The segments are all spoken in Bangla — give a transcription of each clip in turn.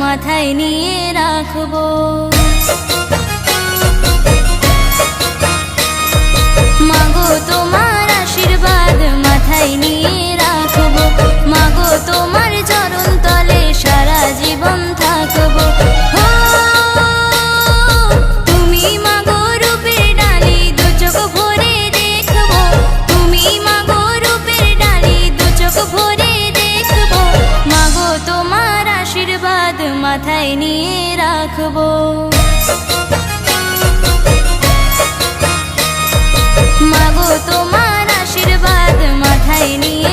মাথায় নিয়ে রাখব। মাথায় নিয়ে রাখব। মাগো তোমার আশীর্বাদ মাথায় নিয়ে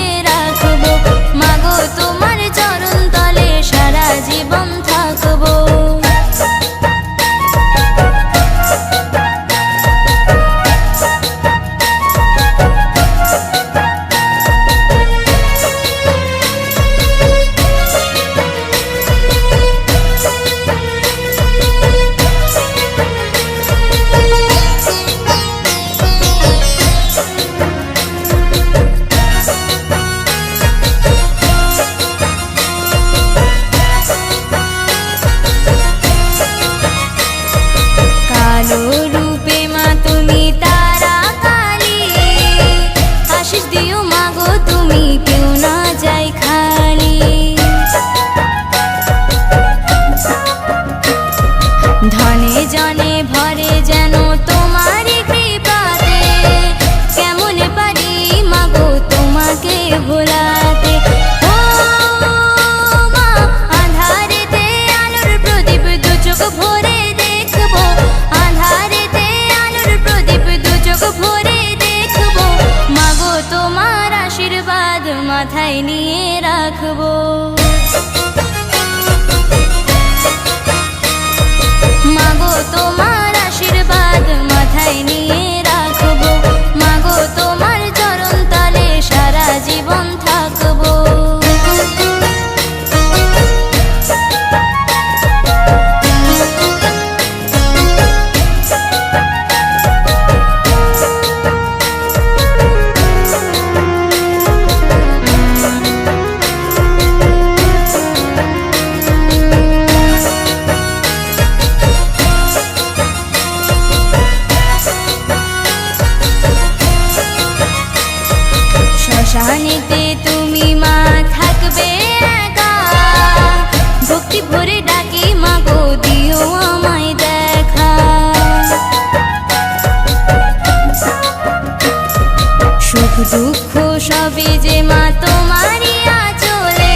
দুঃখ সবই যে মা তোমারই আচলে।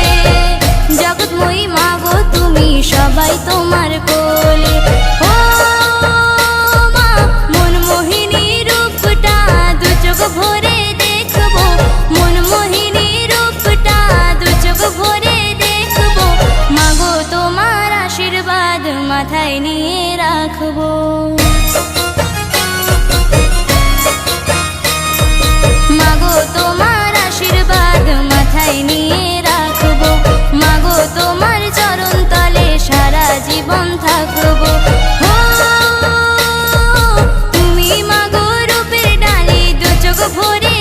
জগৎময়ী মা গো, তুমি সবাই তোমার কোলে। ও মা, মন মোহিনী রূপটা দু চোখ ভরে দেখব। মন মোহিনী রূপটা দু চোখ ভরে দেখব। মা গো, তোমার আশীর্বাদ মাথায় নিয়ে রাখব। ভরে